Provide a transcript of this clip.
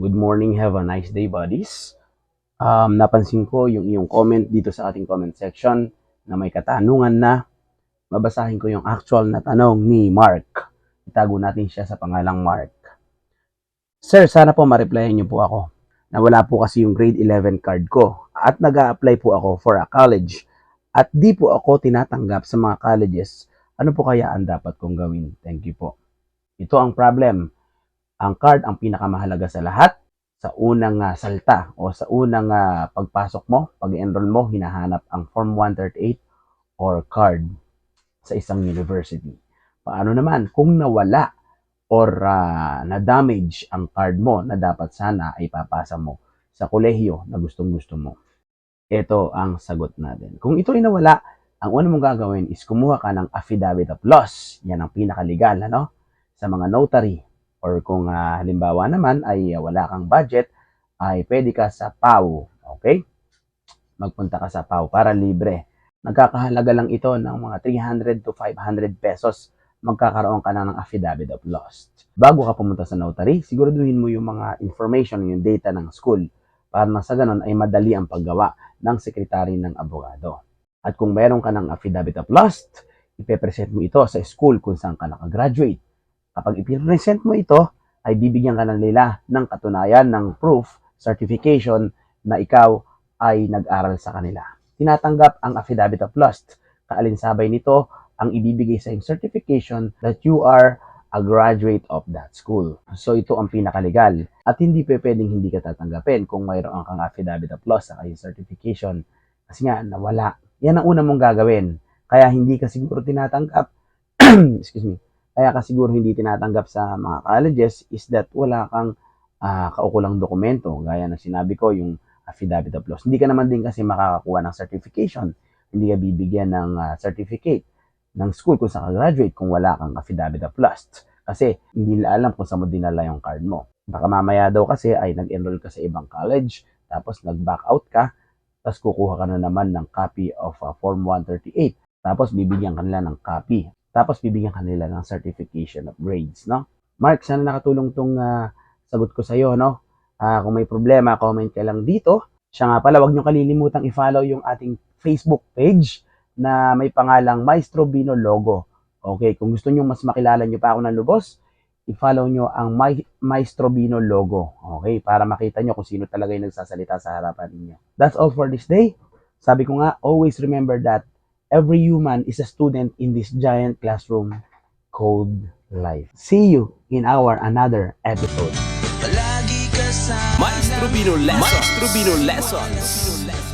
Good morning, have a nice day, buddies. Um, napansin ko yung iyong comment dito sa ating comment section na may katanungan na babasahin ko yung actual na tanong ni Mark. Itago natin siya sa pangalang Mark. Sir, sana po ma-replyan niyo po ako. Nawala po kasi yung grade 11 card ko at nag apply po ako for a college at di po ako tinatanggap sa mga colleges. Ano po kaya ang dapat kong gawin? Thank you po. Ito ang problem. Ang card ang pinakamahalaga sa lahat. Sa unang ah, salta o sa unang ah, pagpasok mo, pag-enroll mo, hinahanap ang Form 138 or card sa isang university. Paano naman kung nawala or ah, na-damage ang card mo na dapat sana ay papasa mo sa kolehiyo na gustong gusto mo? Ito ang sagot natin. Kung ito ay nawala, ang una mong gagawin is kumuha ka ng affidavit of loss. Yan ang pinakalegal, ano? Sa mga notary. Or kung ah, halimbawa naman ay ah, wala kang budget, ay pwede ka sa PAW. Okay? Magpunta ka sa PAW para libre. Nagkakahalaga lang ito ng mga 300 to 500 pesos. Magkakaroon ka na ng affidavit of loss. Bago ka pumunta sa notary, siguraduhin mo yung mga information, yung data ng school para na sa ganun ay madali ang paggawa ng sekretary ng abogado. At kung mayroon ka ng affidavit of loss, ipepresent mo ito sa school kung saan ka nakagraduate. Kapag ipipresent mo ito, ay bibigyan ka ng nila ng katunayan ng proof, certification na ikaw ay nag-aral sa kanila. Tinatanggap ang affidavit of loss. Kaalinsabay nito ang ibibigay sa certification that you are a graduate of that school. So ito ang pinakalegal. At hindi pa pwedeng hindi ka tatanggapin kung mayroon kang affidavit of loss sa yung certification. Kasi nga, nawala. Yan ang una mong gagawin. Kaya hindi ka siguro tinatanggap. Excuse me. Kaya ka siguro hindi tinatanggap sa mga colleges is that wala kang ah, kaukulang dokumento. Gaya na sinabi ko, yung affidavit of loss. Hindi ka naman din kasi makakakuha ng certification. Hindi ka bibigyan ng ah, certificate ng school kung saan ka graduate kung wala kang affidavit of loss. Kasi hindi nila alam kung saan mo dinala yung card mo. Baka mamaya daw kasi ay nag-enroll ka sa ibang college, tapos nag-back out ka, tapos kukuha ka na naman ng copy of uh, Form 138. Tapos bibigyan ka nila ng copy. Tapos bibigyan ka nila ng certification of grades, no? Mark, sana nakatulong tong ah, sagot ko sa iyo, no? Ah, kung may problema, comment ka lang dito. Siya nga pala, huwag niyo kalilimutang i-follow yung ating Facebook page na may pangalang Maestro Bino Logo. Okay, kung gusto niyo mas makilala niyo pa ako ng lubos, i-follow nyo ang My, Maestro Bino logo. Okay, para makita nyo kung sino talaga yung nagsasalita sa harapan ninyo. That's all for this day. Sabi ko nga, always remember that every human is a student in this giant classroom called life. See you in our another episode. Maestro Bino Lessons. Maestro Bino Lessons.